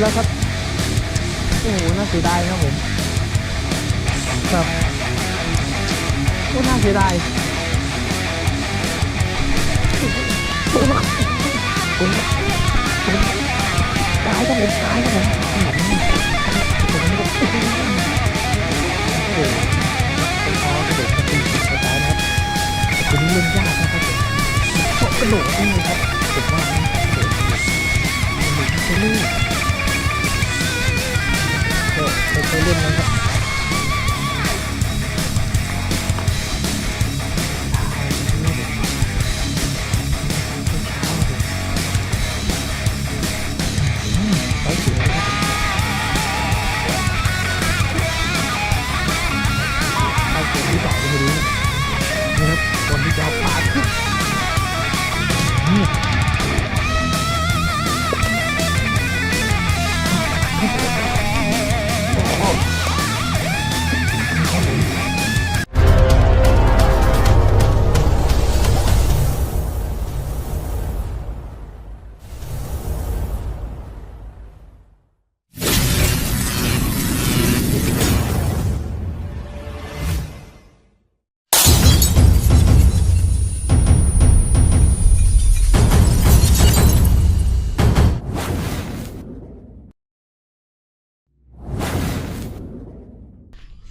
แล้วครับ โอ้โห น่าเสียดายครับผม ครับ โอ้น่าเสียดายโอ้โหโอ้โหโอ้โหตายครับผมตายครับผมโอ้โหโอ้โหเป็นคอกระโดดกระตีกระจายนะครับคนนี้เล่นยากนะครับผมกระโดด ค่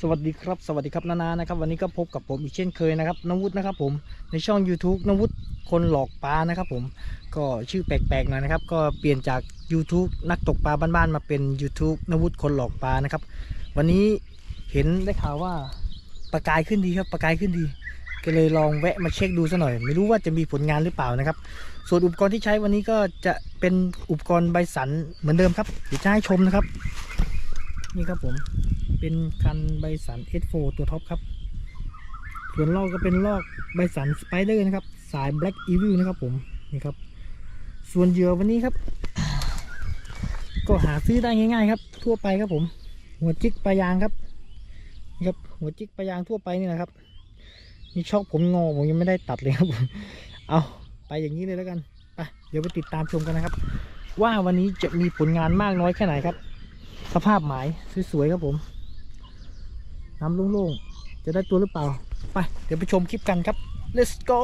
สวัสดีครับ สวัสดีครับนานานะครับ วันนี้ก็พบกับผมอีกเช่นเคยนะครับนวุฒินะครับผมในช่อง YouTube นวุฒิคนหลอกปลานะครับผมก็ชื่อแปลกๆหน่อยนะครับ ก็เปลี่ยนจาก YouTube นักตกปลาบ้านๆมาเป็น YouTube นวุฒิคนหลอกปลานะครับ วันนี้เห็นได้ข่าวว่าประกายขึ้นดีครับประกายขึ้นดี ก็เลยลองแวะมาเช็คดูซะหน่อย ไม่รู้ว่าจะมีผลงานหรือเปล่านะครับ ส่วนอุปกรณ์ที่ใช้วันนี้ก็จะเป็นอุปกรณ์ใบสันเหมือนเดิมครับเดี๋ยวจะให้ชมนะครับ นี่ครับผม เป็นคันใบสัน S4 ตัวท็อปครับ ส่วนลอกก็เป็นลอกใบสันสไปเดอร์นะครับ สาย Black Evil นะครับผมนี่ครับ ส่วนเหยื่อวันนี้ครับ ก็หาซื้อได้ง่ายๆครับ ทั่วไปครับผม หัวจิกปลายางครับนี่ครับหัวจิกปลายางทั่วไปนี่แหละครับนี่ชอกผมงอผมยังไม่ได้ตัดเลยครับผมเอาไปอย่างนี้เลยแล้วกันไปเดี๋ยวไปติดตามชมกันนะครับ ว่าวันนี้จะมีผลงานมากน้อยแค่ไหนครับ สภาพหมายสวยๆครับผม น้ำโล่งๆ จะได้ตัวหรือเปล่า ไป เดี๋ยวไปชมคลิปกันครับ let's go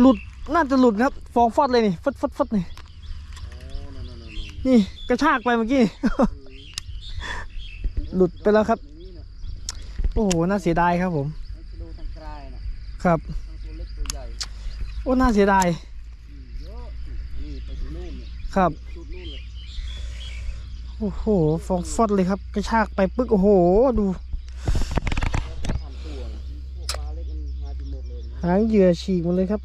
หลุดน่าจะหลุดครับ ฟองฟอดเลยนี่ฟดฟดฟดนี่โอ้นั่นนั่นนั่นนั่นนี่กระชากไปเมื่อกี้ หลุดไปแล้วครับ โอ้โห น่าเสียดายครับผม ครับทั้งตัวเล็กตัวใหญ่โอ้ น่าเสียดาย ครับ โอ้โห ฟองฟอดเลยครับ กระชากไปปึ๊ก โอ้โห ดู ทำตัวน่ะพวกปลาเล็กมันมาจนหม ดเลยนะหางเหยื่อฉีกหมดเลยครับ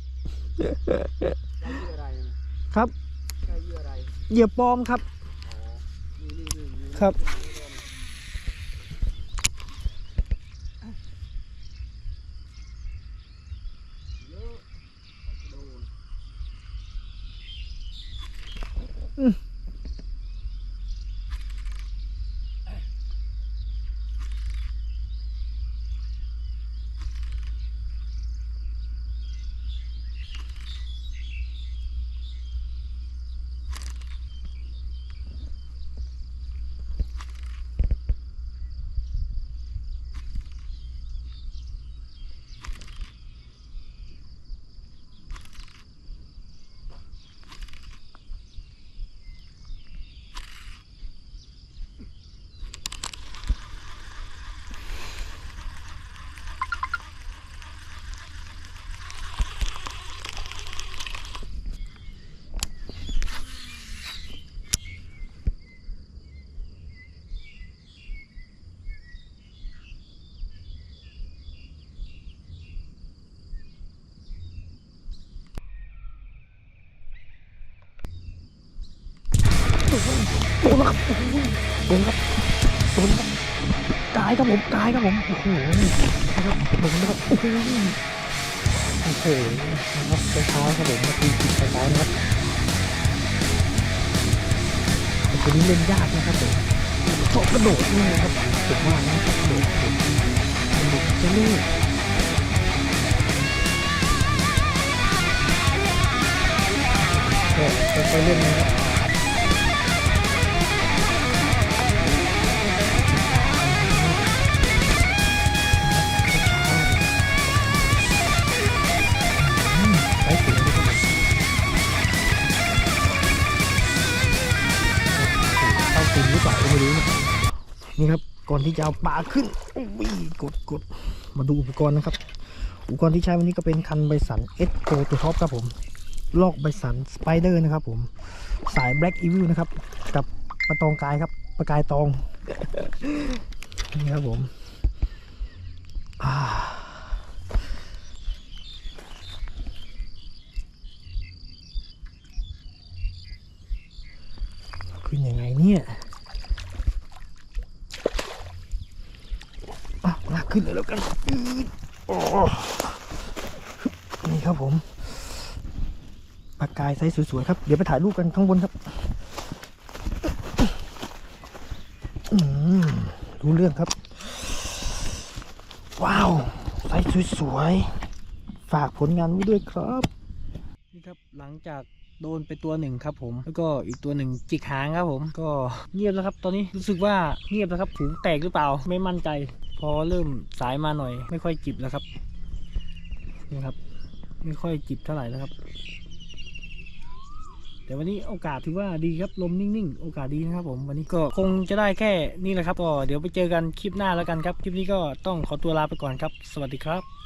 ใช้เหยื่ออะไรนะครับใช้เหยื่ออะไรเหยื่อปลอมครับอ๋อนี่นี่นี่นี่ครับ เยอะปลากระโดน โดนแล้วครับโดนครับโดนครับกายครับผมกายครับผมโอ้โหนะครับโดนนะครับโอ้โหโอ้โหนะครับช้าๆครับผมมาตีจิตช้าๆนะครับตัวนี้เล่นยากนะครับผมชอบกระโดดนี่นะครับผมว่านะกระโดดกระโดดจะลูกก็ค่อยๆเล่นนะครับ ก่อนที่จะเอาปลาขึ้นอุ้ยกดกดมาดูอุปกรณ์นะครับ อุปกรณ์ที่ใช้วันนี้ก็เป็นคันใบสันเอสโกตัวท็อปครับผมลอกใบสันสไปเดอร์นะครับผมสาย Black Evil นะครับ กับปลาตองกายครับปลากายตองนี่ครับผมขึ้นยังไงเนี่ยอะลาก ขึ้นเลยแล้วกันอืดโอ้นี่ครับผมปากกายไซส์สวยๆครับ เดี๋ยวไปถ่ายรูปกันข้างบนครับอืมรู้เรื่องครับ ว้าวไซส์สวยๆฝากผลงานไว้ด้วยครับ นี่ครับหลังจากโดนไปตัวหนึ่งครับผม แล้วก็อีกตัวหนึ่งจิกหางครับผม ก็เงียบแล้วครับ ตอนนี้รู้สึกว่าเงียบแล้วครับผูงแตกหรือเปล่า ไม่มั่นใจพ อเริ่มสายมาหน่อย ไม่ค่อยจิบแล้วครับนี่ครับ ไม่ค่อยจิบเท่าไหร่แล้วครับ แต่วันนี้โอกาสถือว่าดีครับลมนิ่งๆ โอกาสดีนะครับ ผมวันนี้ก็คงจะได้แค่นี้แหละครับก็เดี๋ยวไปเจอกันคลิปหน้าแล้วกันครับ คลิปนี้ก็ต้องขอตัวลาไปก่อนครับ สวัสดีครับ